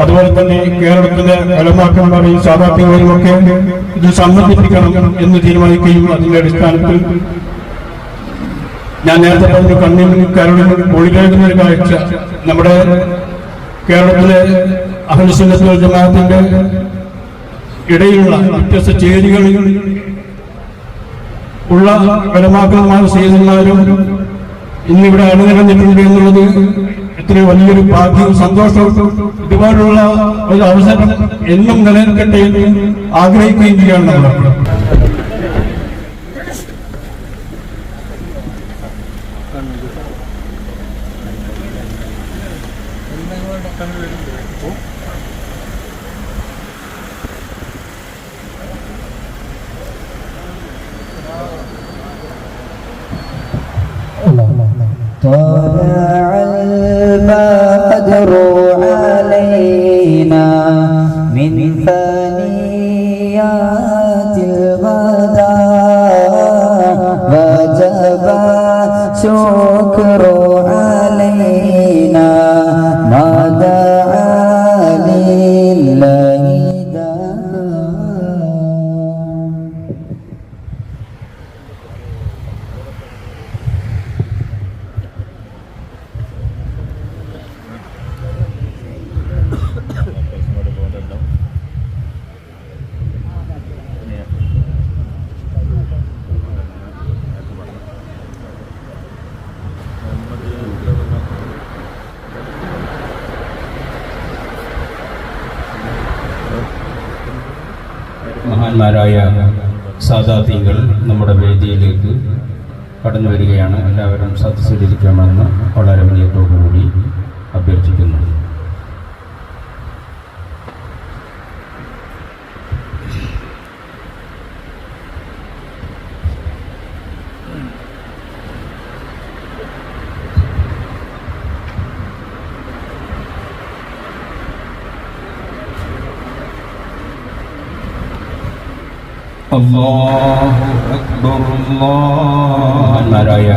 അതുപോലെ തന്നെ കേരളത്തിലെ ഫലമാക്കന്മാരെയും സാധാർത്ഥ്യങ്ങളെയും ഒക്കെ ഇത് സമ്മതിപ്പിക്കണം എന്ന് തീരുമാനിക്കുകയും അതിന്റെ അടിസ്ഥാനത്തിൽ ഞാൻ നേരത്തെ പറഞ്ഞു കണ്ണിനും കരളിനും ഒളികേകുന്ന ഒരു കാഴ്ച നമ്മുടെ കേരളത്തിലെ അഹ്ലുസുന്നത്തുൽ ജമാഅത്തിന്റെ ഇടയിലുള്ള വ്യത്യസ്ത ചേരികളിൽ ഉള്ള കലമാക്കന്മാരും ചെയ്യുന്നവരും ഇന്നിവിടെ അണിനിരന്നിട്ടുണ്ട് എന്നുള്ളത് എത്രയോ വലിയൊരു ഭാഗ്യവും സന്തോഷവും ഇതുപോലുള്ള ഒരു അവസരം എന്നും നിലനിൽക്കട്ടെ എന്ന് ആഗ്രഹിക്കുകയും ചെയ്യാണ് നമ്മൾ طلع Alma മഹാന്മാരായ സാദാതീകൾ നമ്മുടെ വേദിയിലേക്ക് കടന്നു വരികയാണ്. എല്ലാവരും സദസ്സിലിരിക്കണമെന്ന് വളരെ വലിയ തോടുകൂടി അഭ്യർത്ഥിക്കുന്നു അല്ലാഹു അക്ബർ മഹാന്മാരായ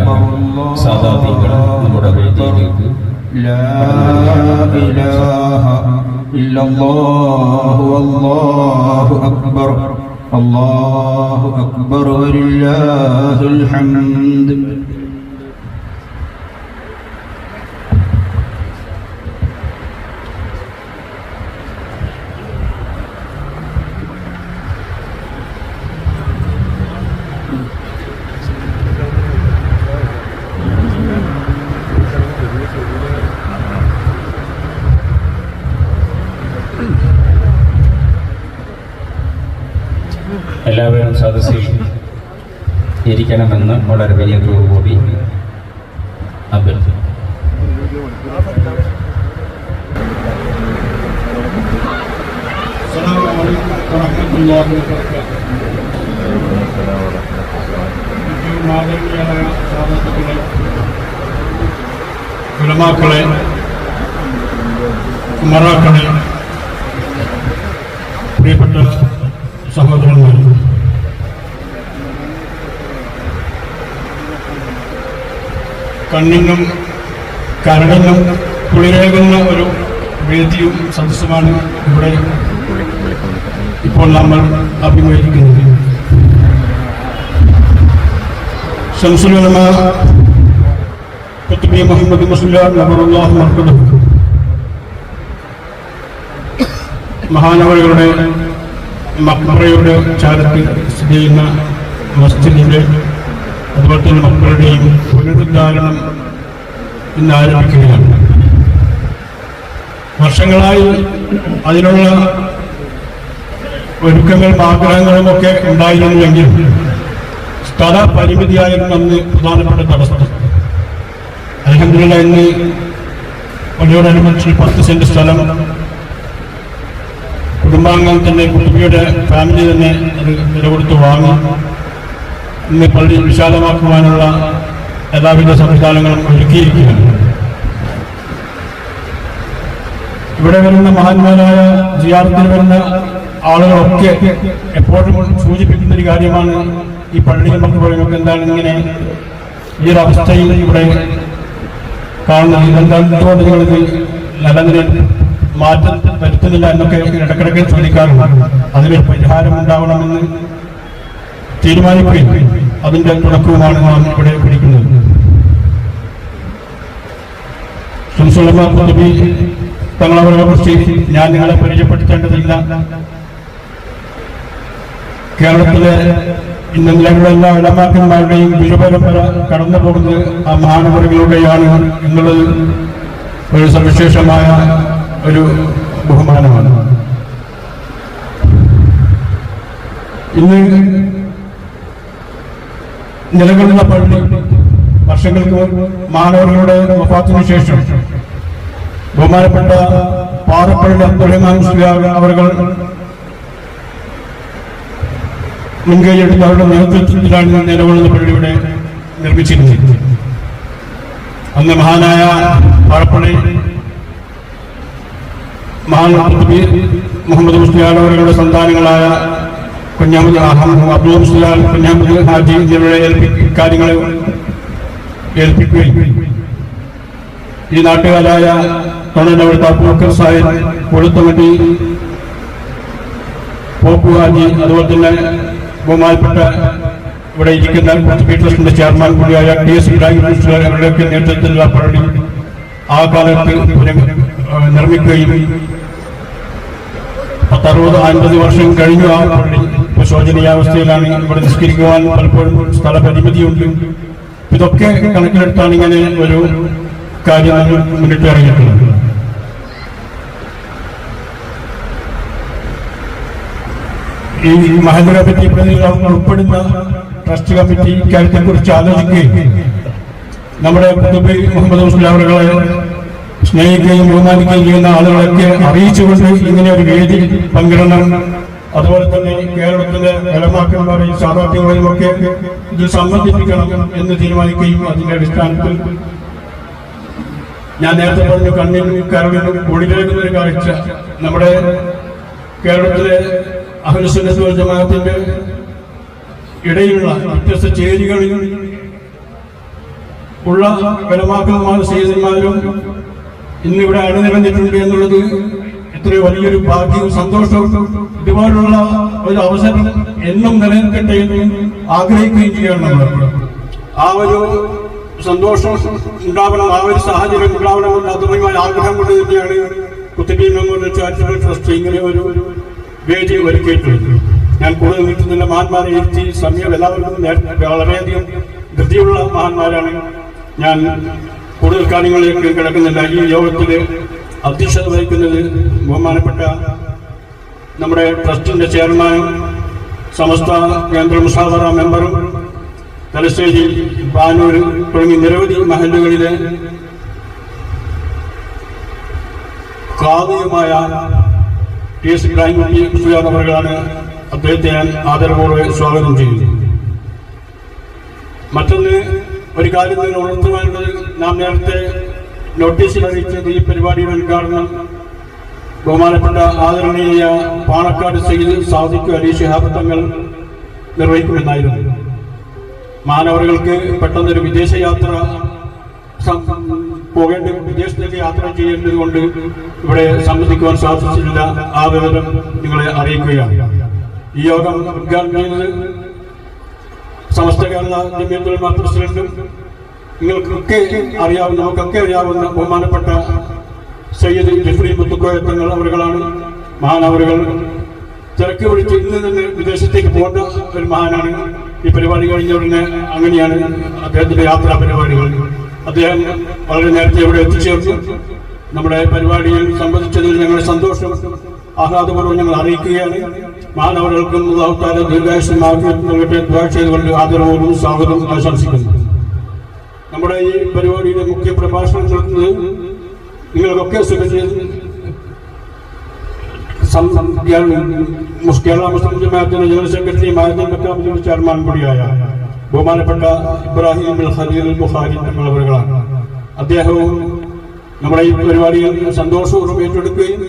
സാദാതീങ്ങൾ നമ്മുടെ വേദിയിലേക്ക് അക്ബർ. അക്ബർ. ഇരിക്കണമെന്ന് വളരെ അഭ്യർത്ഥിക്കുന്നു. ഏറ്റവും ആദരണീയരായ സാധുക്കളെ, ഉലമാക്കളെ മറാക്കളെ പ്രിയപ്പെട്ട സഹോദരന്മാരെ കണ്ണിനും കരടിനും കുളിരേകുന്ന ഒരു വേദിയും സദസ്സുമാണ് ഇവിടെ ഇപ്പോൾ നമ്മൾ അഭിമുഖീകരിക്കുന്നത്. ഷംസുലമ കുത്തുബി മുഹമ്മദ് മുസ്ലിം നബറുല്ലാഹ് മർക്കദ് ചാരത്തിൽ സ്ഥിതി ചെയ്യുന്ന മസ്ജിദിന്റെ അതുപോലെ തന്നെ മക്കളുടെയും പുനരുദ്ധാരണം ഇന്ന് ആരംഭിക്കുകയാണ്. വർഷങ്ങളായി അതിനുള്ള ഒരുക്കങ്ങളും ആഗ്രഹങ്ങളും ഒക്കെ ഉണ്ടായിരുന്നുവെങ്കിൽ സ്ഥല പരിമിതിയായിരുന്നു അന്ന് പ്രധാനപ്പെട്ട തടസ്സം. അലഹമില്ല ഇന്ന് പള്ളിയോടനുബന്ധിച്ച് പത്ത് സെന്റ് സ്ഥലം കുടുംബാംഗം തന്നെ കുട്ടിയുടെ ഫാമിലി തന്നെ അത് വില കൊടുത്ത് വാങ്ങി. ഇന്ന് പള്ളി വിശാലമാക്കുവാനുള്ള എല്ലാവിധ സംവിധാനങ്ങളും ഒരുക്കിയിരിക്കുകയാണ് ഇവിടെ വരുന്ന മഹാന്മാരായ ജിയാർത്തിൽ വരുന്ന ആളുകളൊക്കെ എപ്പോഴും സൂചിപ്പിക്കുന്ന ഒരു കാര്യമാണ് ഈ പള്ളി നമുക്ക് പറയുമ്പോൾ എന്താണ് ഇങ്ങനെ ഈ ഒരു അവസ്ഥയിൽ ഇവിടെ കാണുന്നത്. ഇതെന്താ എന്തുകൊണ്ട് നിങ്ങളിത് മാറ്റം വരുത്തുന്നില്ല എന്നൊക്കെ ഇടക്കിടക്ക് ചോദിക്കാറുണ്ട്. അതിനൊരു പരിഹാരം ഉണ്ടാവണമെന്ന് തീരുമാനിക്കുകയും അതിന്റെ തുടക്കവുമാണ് നാം ഇവിടെ പിടിക്കുന്നത് സുൽസുലമ പദവി തങ്ങളവരെ ഞാൻ നിങ്ങളെ പരിചയപ്പെടുത്തേണ്ടതില്ല. കേരളത്തിലെ ഇന്ന് നിലവിലുള്ള എല്ലാ ഇടമാക്കന്മാരുടെയും ഗുരുപരമ്പര കടന്നു പോകുന്നത് ആ മഹാനവറുകളുടെയാണ് എന്നുള്ളത് ഒരു സവിശേഷമായ ഒരു ബഹുമാനമാണ്. ഇന്ന് നിലകൊള്ളുന്ന പള്ളി വർഷങ്ങൾക്ക് മാനവരുടെ വഫാത്തിനു ശേഷം ബഹുമാനപ്പെട്ട പാറപ്പള്ളി അബ്ദുറഹ്മാൻ മുസ്ലിയാർ അവർ മുൻകൈയെടുത്ത് അവരുടെ നേതൃത്വത്തിലാണ് നിലകൊള്ളുന്ന പള്ളിയുടെ നിർമ്മിച്ചിരുന്നത് അന്ന് മഹാനായ പാറപ്പള്ളി മഹാൻ മുഹമ്മദ് മുസ്ലിയാർ അവരുടെ സന്താനങ്ങളായ കുഞ്ഞാമത് അബ്ദുൾ സുലാൽ കുഞ്ഞാമത് ഹാജി എന്നിവരുടെ കാര്യങ്ങൾ ഏൽപ്പിക്കുകയും ഈ നാട്ടുകാരായ തൊണ്ണൂറ്റവിടുത്തെ അബൂബക്കർ സാഹിബ് കൊളുത്തുമട്ടി പോപ്പു ഹാജി അതുപോലെ തന്നെ ബഹുമാനപ്പെട്ട ഇവിടെ ഇരിക്കുന്ന പി ട്രസ്റ്റിന്റെ ചെയർമാൻ കൂടിയായ ടി എസ് ഇബ്രാഹിം അവരുടെയൊക്കെ നേതൃത്വത്തിലുള്ള പള്ളി ആ കാലത്ത് നിർമ്മിക്കുകയും പത്തറുപത് അൻപത് വർഷം കഴിഞ്ഞു ആ ഇപ്പോൾ ശോചനീയാവസ്ഥയിലാണ് ഇവിടെ നിസ്കരിക്കുവാൻ പലപ്പോഴും സ്ഥല പരിമിതിയുണ്ട് ഇതൊക്കെ കണക്കിലെടുത്താണ് ഇങ്ങനെ ഒരു കാര്യം മുന്നിട്ട് ഇറങ്ങിയിട്ടുള്ളത്. ഈ മഹേന്ദ്ര പ്രതിനിധികൾ ഉൾപ്പെടുന്ന ട്രസ്റ്റ് കമ്മിറ്റി ഇക്കാര്യത്തെ കുറിച്ച് ആലോചിക്കുകയും നമ്മുടെ കുത്തുബി മുഹമ്മദ് മുസ്ലിം അവരുകളെ സ്നേഹിക്കുകയും ബഹുമാനിക്കുകയും ചെയ്യുന്ന ആളുകളൊക്കെ അറിയിച്ചുകൊണ്ട് ഇങ്ങനെ ഒരു വേദി പങ്കിടണം. അതുപോലെ തന്നെ കേരളത്തിലെ ബലമാക്കന്മാരെയും സ്ഥാനാർത്ഥികളെയും ഒക്കെ ഇത് സംബന്ധിപ്പിക്കണം എന്ന് തീരുമാനിക്കുകയും അതിന്റെ അടിസ്ഥാനത്തിൽ ഞാൻ നേരത്തെ പറഞ്ഞു കണ്ണിനും കരളിനും കുളിരേക്കുന്ന ഒരു കാഴ്ച. നമ്മുടെ കേരളത്തിലെ അഹ്ലുസുന്നത്ത് ജമാഅത്തിന്റെ ഇടയിലുള്ള വ്യത്യസ്ത ചേരികളിൽ ഉള്ള ബലമാക്കന്മാരും സേതന്മാരും ഇന്നിവിടെ അണിനിരന്നിട്ടുണ്ട് എന്നുള്ളത് എത്രയോ വലിയൊരു ഭാഗ്യവും സന്തോഷവും ഇതുപോലുള്ള ഒരു അവസരം എന്നും നിലനിൽക്കട്ടെ എന്ന് ആഗ്രഹിക്കുകയും ചെയ്യണം നമ്മൾ. ആ ഒരു സന്തോഷം ഉണ്ടാവണം ആ ഒരു സാഹചര്യം ഉണ്ടാവണമെന്ന് അതുമായി ആഗ്രഹം കൊണ്ട് തന്നെയാണ് കുത്തിട്ടി മെമ്മോറിയൽ ചാരിറ്റബിൾ ട്രസ്റ്റ് ഇങ്ങനെ ഒരു വേദി ഒരുക്കിയിട്ടുള്ളത്. ഞാൻ കൂടുതൽ നിൽക്കുന്നില്ല മഹാന്മാരെ ഇരുത്തി സമയം എല്ലാവർക്കും നേരത്തെ വളരെയധികം ധൃതിയുള്ള മഹാന്മാരാണ്. ഞാൻ കൂടുതൽ കാര്യങ്ങളിലേക്ക് കിടക്കുന്നില്ല. ഈ യോഗത്തിൽ അധ്യക്ഷത വഹിക്കുന്നതിൽ ബഹുമാനപ്പെട്ട നമ്മുടെ ട്രസ്റ്റിന്റെ ചെയർമാനും സമസ്ത കേന്ദ്ര മുസാഫറ മെമ്പറും തലശ്ശേരി പാനൂർ തുടങ്ങി നിരവധി മഹലുകളിലെ കാവ്യമായ ടി എസ് ഇബ്രാഹിംകുട്ടി അവരുകളാണ് അദ്ദേഹത്തെ ഞാൻ ആദരവോടെ സ്വാഗതം ചെയ്യുന്നത് മറ്റൊന്ന് ഒരു കാര്യം തന്നെ ഉണർത്തുവാനുള്ളത് നാം നേരത്തെ നോട്ടീസിൽ അറിയിച്ചത് ഈ പരിപാടിയുടെ ഉദ്ഘാടനം ബഹുമാനപ്പെട്ട ആദരണീയ പാണക്കാട് സയ്യിദ് സാദിഖ് അലി ശിഹാബ് തങ്ങൾ നിർവഹിക്കുമെന്നായിരുന്നു. മാനവർകൾക്ക് പെട്ടെന്നൊരു വിദേശയാത്ര പോകേണ്ട വിദേശത്തേക്ക് യാത്ര ചെയ്യേണ്ടത് കൊണ്ട് ഇവിടെ സംബന്ധിക്കുവാൻ സാധിച്ചിട്ടില്ല. ആ വിവരം നിങ്ങളെ അറിയിക്കുകയാണ്. ഈ യോഗം ഉദ്ഘാടനം ചെയ്യുന്നത് സമസ്ത കേരള ജമിയത്തുൽ പ്രസിഡന്റും നിങ്ങൾക്കൊക്കെ അറിയാവുന്ന നമുക്കൊക്കെ അറിയാവുന്ന ബഹുമാനപ്പെട്ട സയ്യിദ് ജഫ്രി മുത്തുക്കോയ തങ്ങൾ അവരുകളാണ്. മഹാനവറുകൾ തിരക്ക് വിളിച്ച് ഇന്ന് തന്നെ വിദേശത്തേക്ക് പോകേണ്ട ഒരു മഹാനാണ്. ഈ പരിപാടി കഴിഞ്ഞ ഉടനെ അങ്ങനെയാണ് അദ്ദേഹത്തിന്റെ യാത്രാ പരിപാടികൾ. അദ്ദേഹം വളരെ നേരത്തെ ഇവിടെ എത്തിച്ചേർന്നു നമ്മുടെ പരിപാടിയിൽ സംബന്ധിച്ചതിൽ ഞങ്ങളുടെ സന്തോഷം ആഹ്ലാദപൂർവം ഞങ്ങൾ അറിയിക്കുകയാണ്. മാനവകൾക്കും അള്ളാഹുത്താല ദീർഘായുഷം നൽകട്ടെ. ദ്വാ ചെയ്തുകൊണ്ട് ആദരവോടും സ്വാഗതം ആശംസിക്കുന്നു. നമ്മുടെ ഈ പരിപാടിയുടെ മുഖ്യ പ്രഭാഷണം നടത്തുന്നത് നിങ്ങൾക്കൊക്കെ കേരള മുസ്ലിം ജമാഅത്തിന്റെ ജനറൽ സെക്രട്ടറി മാരുതി ബക്കാബിന്റെ ചെയർമാൻ കൂടിയായ ബഹുമാനപ്പെട്ട ഇബ്രാഹിം ഖലീൽ ബുഖാരി എന്നുള്ളവരുകളാണ് അദ്ദേഹവും നമ്മുടെ ഈ പരിപാടിയിൽ സന്തോഷപൂർവം ഏറ്റെടുക്കുകയും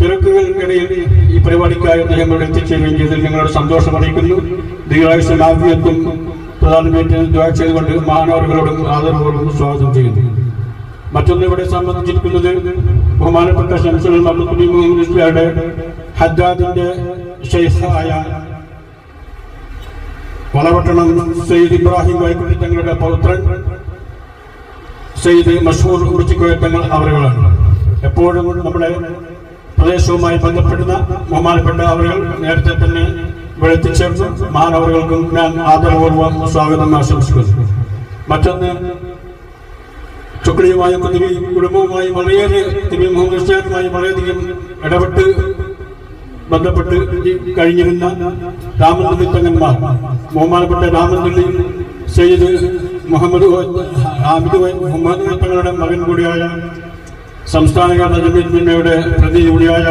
തിരക്കുകൾക്കിടയിൽ ഈ പരിപാടിക്കായി അദ്ദേഹം എത്തിച്ചേരുകയും ചെയ്തതിൽ ഞങ്ങളുടെ സന്തോഷം അറിയിക്കുന്നു. ദീർഘായുസ് ആഫിയത്തും പ്രധാനമന്ത്രി ദ്വാ ചെയ്തുകൊണ്ട് മഹാനവറുകളോടും ആദരവോടും സ്വാഗതം ചെയ്യുന്നു. മറ്റൊന്ന് ഇവിടെ സംബന്ധിച്ചിരിക്കുന്നത് ബഹുമാനപ്പെട്ട ഷംസുൽ ഇംഗ്ലീഷ് ഇസ്ലായുടെ ഹദ്ദാദിന്റെ ഷെയ്ഖായ വളവട്ടണം സയ്യിദ് ഇബ്രാഹിം വൈക്കുട്ടി തങ്ങളുടെ പൗത്രൻ സയ്യിദ് മഷൂർ ഉറിച്ചിക്കോയ തങ്ങൾ അവരുകളാണ്. എപ്പോഴും നമ്മുടെ പ്രദേശവുമായി ബന്ധപ്പെടുന്ന ബഹുമാനപ്പെട്ട അവരുകൾ നേരത്തെ തന്നെ ഇവിടെ എത്തിച്ചേർന്നു ഞാൻ ആദരപൂർവം സ്വാഗതം ആശംസിക്കുന്നു. മറ്റൊന്ന് ചുക്ലിയുമായ കുതിരി കുടുംബവുമായി വളരെയേറെ തിബി മുഹമ്മദ് വളരെയധികം ഇടപെട്ട് ബന്ധപ്പെട്ട് കഴിഞ്ഞിരുന്ന രാമനന്ദി തങ്ങന്മാർ ബഹുമാനപ്പെട്ട രാമനന്ദി സെയ്ദ് മുഹമ്മദ് ഹാമിദ് മുഹമ്മദ് തങ്ങളുടെ മകൻ കൂടിയായ സംസ്ഥാന ഗവൺമെന്റ് പ്രതിനിധി കൂടിയായ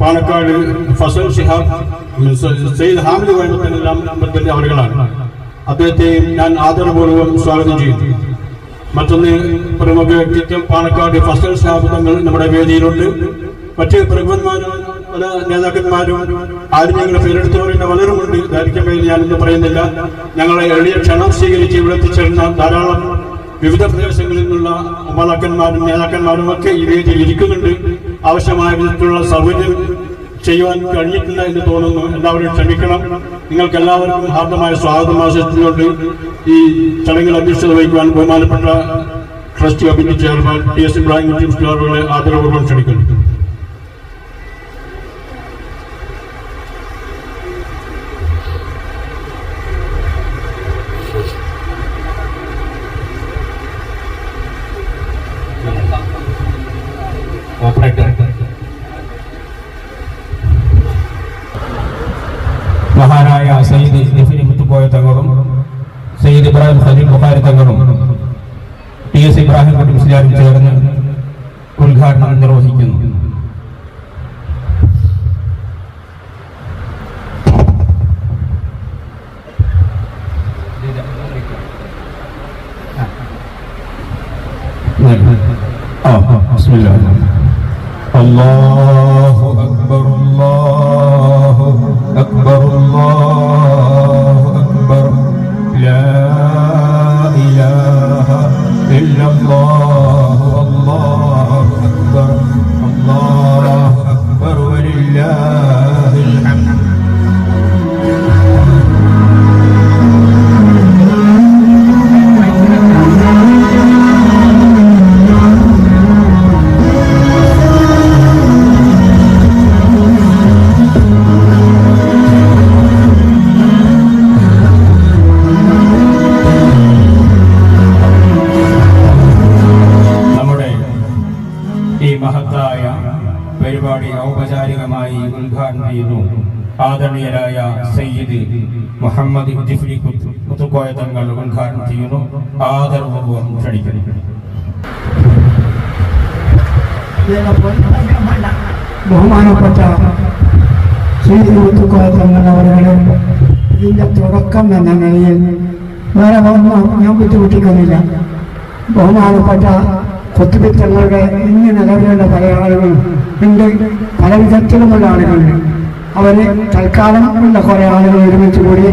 പാലക്കാട് ഫസൽ ഷിഹാബ് സെയ്ദ് ഹാമിദ് കോയമ്പത്തങ്ങൾ രാമനന്ദി അവരുകളാണ് അദ്ദേഹത്തെയും ഞാൻ ആദരപൂർവം സ്വാഗതം ചെയ്യുന്നു. മറ്റൊന്ന് പ്രമുഖ വ്യക്തിത്വം പാണക്കാട് ഫസൽ ഷിഹാബ് തങ്ങൾ നമ്മുടെ വേദിയിലുണ്ട്. മറ്റ് പ്രമുഖന്മാരും പല നേതാക്കന്മാരും ആരും ഞങ്ങളുടെ പേരെടുത്ത് പറയുന്ന പലരുമുണ്ട് ദാരിദ്ര്യം വേണ്ടി ഞാനൊന്നും പറയുന്നില്ല. ഞങ്ങളെ എളിയ ക്ഷണം സ്വീകരിച്ച് ഇവിടെ എത്തിച്ചേർന്ന ധാരാളം വിവിധ പ്രദേശങ്ങളിൽ നിന്നുള്ള മലക്കന്മാരും നേതാക്കന്മാരും ഒക്കെ ഈ വേദിയിൽ ഇരിക്കുന്നുണ്ട്. ആവശ്യമായ വിധത്തിലുള്ള സൗകര്യം ചെയ്യുവാൻ കഴിഞ്ഞിട്ടില്ല എന്ന് തോന്നുന്നു. എല്ലാവരും ക്ഷമിക്കണം. നിങ്ങൾക്ക് എല്ലാവർക്കും ഹാർദമായ സ്വാഗതം ആശിച്ചുകൊണ്ട് ഈ ചടങ്ങിൽ അധ്യക്ഷത വഹിക്കുവാൻ ബഹുമാനപ്പെട്ട trust committee chairman T S Ibrahim മുസ്ലിയാറുകളെ ആദരപൂർവം ക്ഷണിക്കുന്നു. Bismillahirrahmanirrahim. Allah ഉദ്ഘാടനം ചെയ്യുന്നു ആദരണീയരായ സയ്യിദ് മുഹമ്മദ് ജിഫ്രി കുത്തുക്കോയ തങ്ങൾ ഉദ്ഘാടനം ചെയ്യുന്നു. ആദരപൂർവം ക്ഷണിക്കുന്നു. ബഹുമാനപ്പെട്ട ശ്രീമുത്തുക്കോയ തങ്ങളവരുടെ ഇതിന്റെ തുടക്കം എന്ന നിലയിൽ വേറെ ഒന്നും ഞാൻ ബുദ്ധിമുട്ടിക്കുന്നില്ല. ബഹുമാനപ്പെട്ട കൊത്തുപിത്തങ്ങളുടെ ഇന്ന് നിലവിലുള്ള പല ആളുകളും ഉണ്ട് പല വിധത്തിലുമുള്ള ആളുകളുണ്ട് അവർ തൽക്കാലം ഉള്ള കുറേ ആളുകൾ ഒരുമിച്ച് കൂടി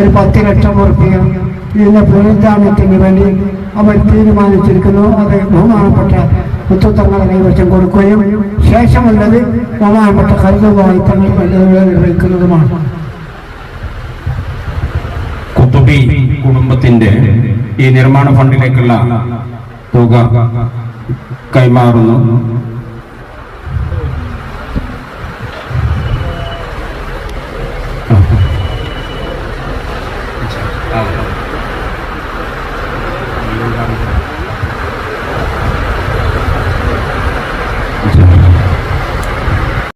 ഒരു പത്ത് ലക്ഷം ഉറപ്പിക ഇതിന്റെ പുനരുദ്ധാരണത്തിന് വേണ്ടി അവർ തീരുമാനിച്ചിരിക്കുന്നു. അത് ബഹുമാനപ്പെട്ട മുത്തത്തങ്ങളെ കൈവശം കൊടുക്കുകയും ശേഷമുള്ളത് ബഹുമാനപ്പെട്ട കരുതുമായി തങ്ങൾ നിർവഹിക്കുന്നതുമാണ്. കുടുംബത്തിന്റെ ഈ നിർമ്മാണ ഫണ്ടിലേക്കുള്ള തുക കൈമാറുന്നു.